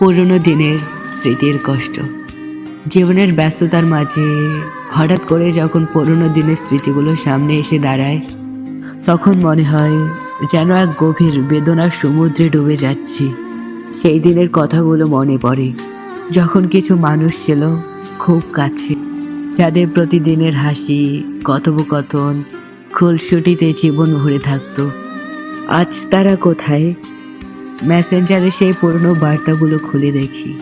পুরনো দিনের স্মৃতির কষ্ট। জীবনের ব্যস্ততার মাঝে হঠাৎ করে যখন পুরনো দিনের স্মৃতিগুলো সামনে এসে দাঁড়ায়, তখন মনে হয় যেন এক গভীর বেদনার সমুদ্রে ডুবে যাচ্ছি। সেই দিনের কথাগুলো মনে পড়ে, যখন কিছু মানুষ ছিল খুব কাছে। যাদের প্রতিদিনের হাসি, কথোপকথন, খুলসুটিতে জীবন ভরে থাকতো। আজ তারা কোথায়? মেসেঞ্জারে সেই পুরনো বার্তাগুলো খুলে দেখি।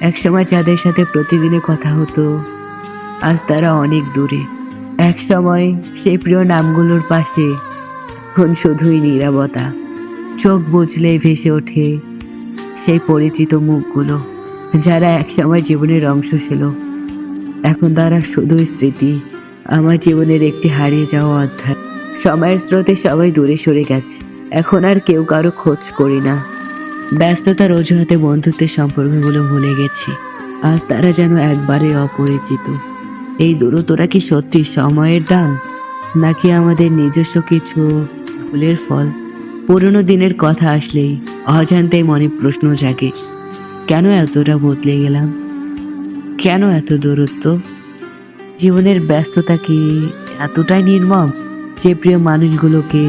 একসময় যাদের সাথে প্রতিদিনে কথা হতো, আজ তারা অনেক দূরে। একসময় সেই প্রিয় নামগুলোর পাশে এখন শুধুই নীরবতা। চোখ বুঝলেই ভেসে ওঠে সেই পরিচিত মুখগুলো, যারা একসময় জীবনের অংশ ছিল। এখন তারা শুধুই স্মৃতি, আমার জীবনের একটি হারিয়ে যাওয়া অধ্যায়। সময়ের স্রোতে সবাই দূরে সরে গেছে। এখন আর কেউ কারও খোঁজ করি না। ব্যস্ততার অজুহাতে বন্ধুত্বের সম্পর্কগুলো ভুলে গেছি। আজ তারা যেন একবারে অপরিচিত। এই দূরত্বরা কি সত্যি সময়ের দান? নাকি আমাদের নিজস্ব কিছু ভুলের ফল? পুরনো দিনের কথা আসলেই অজান্তেই মনে প্রশ্ন জাগে, কেন এতটা বদলে গেলাম? কেন এত দূরত্ব? জীবনের ব্যস্ততা কি এতটাই নির্মম যে প্রিয় মানুষগুলোকে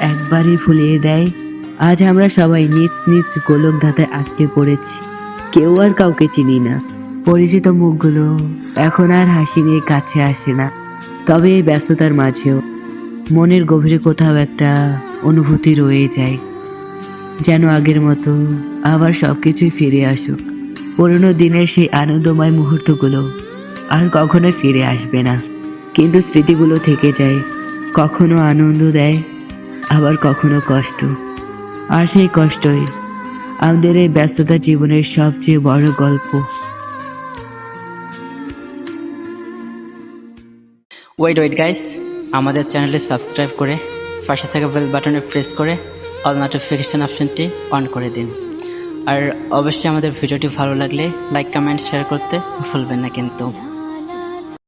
একবারই ভুলিয়ে দেয়? আজ আমরা সবাই নিজ নিজ গোলক ধাঁধায় আটকে পড়েছি। কেউ আর কাউকে চিনি না। পরিচিত মুখগুলো এখন আর হাসি নিয়ে কাছে আসে না। তবে এই ব্যস্ততার মাঝেও মনের গভীরে কোথাও একটা অনুভূতি রয়ে যায়। যেন আগের মতো আবার সব কিছুই ফিরে আসুক। পুরনো দিনের সেই আনন্দময় মুহূর্তগুলো আর কখনো ফিরে আসবে না। কিন্তু স্মৃতিগুলো থেকে যায়। কখনো আনন্দ দেয়, আবার কখনো কষ্ট। আর সেই কষ্টই আমাদের এই ব্যস্ততা জীবনের সবচেয়ে বড় গল্প। ওয়েট ওয়েট গাইস আমাদের চ্যানেলটি সাবস্ক্রাইব করে পাশে থাকা বেল বাটনে প্রেস করে অল নোটিফিকেশান অপশনটি অন করে দিন। আর অবশ্যই আমাদের ভিডিওটি ভালো লাগলে লাইক কমেন্ট শেয়ার করতে ভুলবেন না কিন্তু।